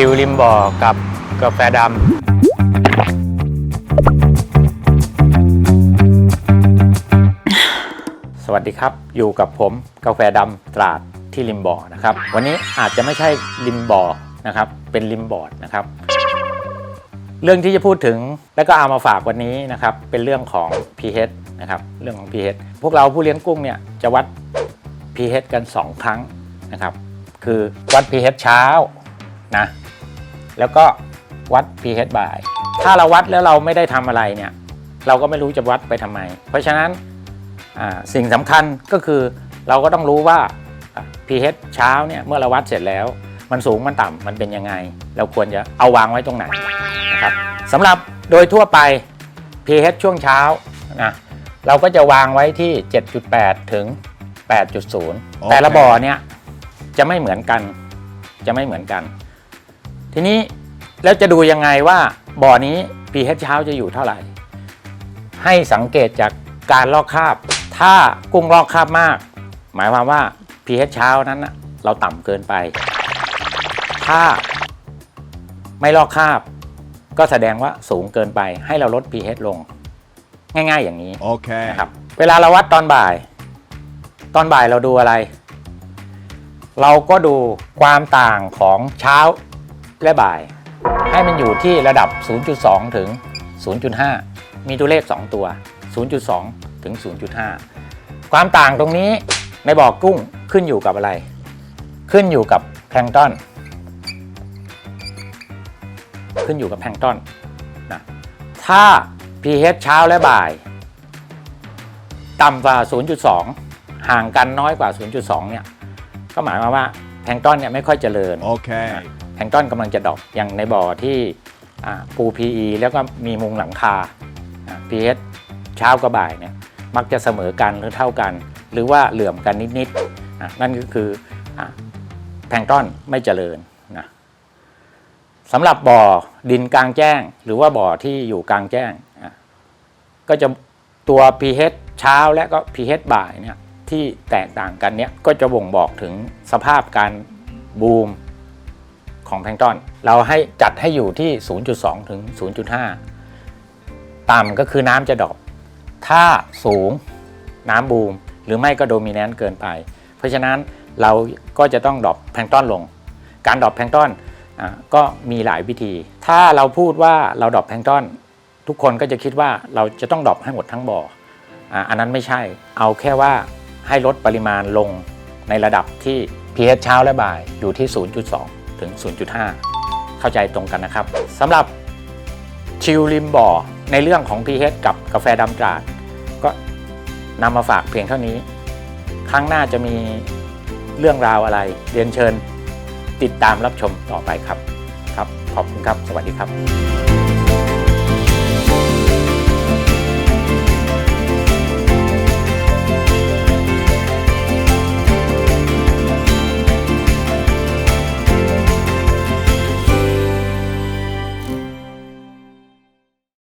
ชิลริมบ่อกับกาแฟดำ สวัสดีครับ อยู่กับผมกาแฟดำตราดที่ริมบ่อนะครับ วันนี้อาจจะไม่ใช่ริมบ่อนะครับ เป็นริมบอร์ดนะครับ เรื่องที่จะพูดถึงแล้วก็เอามาฝากวันนี้นะครับ เป็นเรื่องของ pH นะครับ เรื่องของ pH พวกเราผู้เลี้ยงกุ้งเนี่ยจะวัด pH กัน 2 ครั้งนะครับ คือวัด pH เช้านะ แล้วก็วัด pH บ่าย ถ้าเราวัดแล้วเราไม่ได้ทำอะไรเนี่ย เราก็ไม่รู้จะวัดไปทำไม เพราะฉะนั้นอ่าสิ่งสำคัญก็คือเราก็ต้องรู้ว่าอ่า pH เช้าเนี่ยเมื่อเราวัดเสร็จแล้ว มันสูงมันต่ำมันเป็นยังไง เราควรจะเอาวางไว้ตรงไหนนะครับสำหรับโดยทั่วไป pH ช่วงเช้านะเราก็จะวางไว้ที่ 7.8 ถึง 8.0แต่ละบ่อเนี่ยจะไม่เหมือนกันจะไม่เหมือนกัน ทีนี้แล้วจะดูยังไงว่าบ่อนี้ pH เช้าจะอยู่เท่าไหร่ ให้สังเกตจากการลอกคราบ ถ้ากุ้งลอกคราบมาก หมายความว่า pH เช้านั้นน่ะเราต่ำเกินไป ถ้าไม่ลอกคราบ ก็แสดงว่าสูงเกินไป ให้เราลด pH ลง ง่าย ๆ อย่างนี้ Okay. นะครับ เวลาเราวัดตอนบ่าย ตอนบ่ายเราดูอะไร เราก็ดูความต่างของเช้า และบ่าย ให้มันอยู่ที่ระดับ 0.2 ถึง 0.5 มีตัวเลข 2 ตัว 0.2 ถึง 0.5 ความต่างตรงนี้ในบ่อกกุ้งขึ้นอยู่กับอะไร ขึ้นอยู่กับแพลงก์ตอน ขึ้นอยู่กับแพลงก์ตอนนะถ้า pH เช้าและบ่าย ต่ำกว่า 0.2 ห่างกันน้อยกว่า 0.2 เนี่ย ก็หมายความว่า ลงก์ต้นเนี่ยไม่ค่อยเจริญ Okay. แพลงก์ต้นกำลังจะดรอปอย่างในบ่อที่อ่าปู PE แล้วก็มีมุงหลังคาอ่า pH เช้ากับบ่ายเนี่ยมักจะเสมอกันหรือเท่ากัน หรือว่าเหลื่อมกันนิดๆอะนั่นก็คืออ่าแพลงก์ต้นไม่เจริญนะสำหรับบ่อดินกลางแจ้ง หรือว่าบ่อที่อยู่กลางแจ้งอะก็จะตัว pH เช้าและก็ pH บ่ายเนี่ย ที่แตกต่างกันเนี่ยก็จะบ่งบอกถึงสภาพการบูมของแพลงต้นเราให้จัดให้อยู่ที่ 0.2 ถึง 0.5 ต่ำก็คือน้ำจะดอปถ้าสูงน้ำบูม หรือไม่ก็โดมิแนนต์เกินไป เพราะฉะนั้นเราก็จะต้องดอปแพลงต้นลง การดอปแพลงต้นอ่าก็มีหลายวิธี ถ้าเราพูดว่าเราดอปแพลงต้นทุกคนก็จะคิดว่าเราจะต้องดอปให้หมดทั้งบ่ออ่าอันนั้นไม่ใช่ เอาแค่ว่า ให้ลดปริมาณลงในระดับที่ pH เช้าและบ่ายอยู่ที่ 0.2 ถึง 0.5 เข้าใจตรงกันนะครับสำหรับชิลริมบ่อในเรื่องของ pH กับกาแฟดำตราด ก็นำมาฝากเพียงเท่านี้ ครั้งหน้าจะมีเรื่องราวอะไร เรียนเชิญติดตามรับชมต่อไปครับครับ ขอบคุณครับ สวัสดีครับ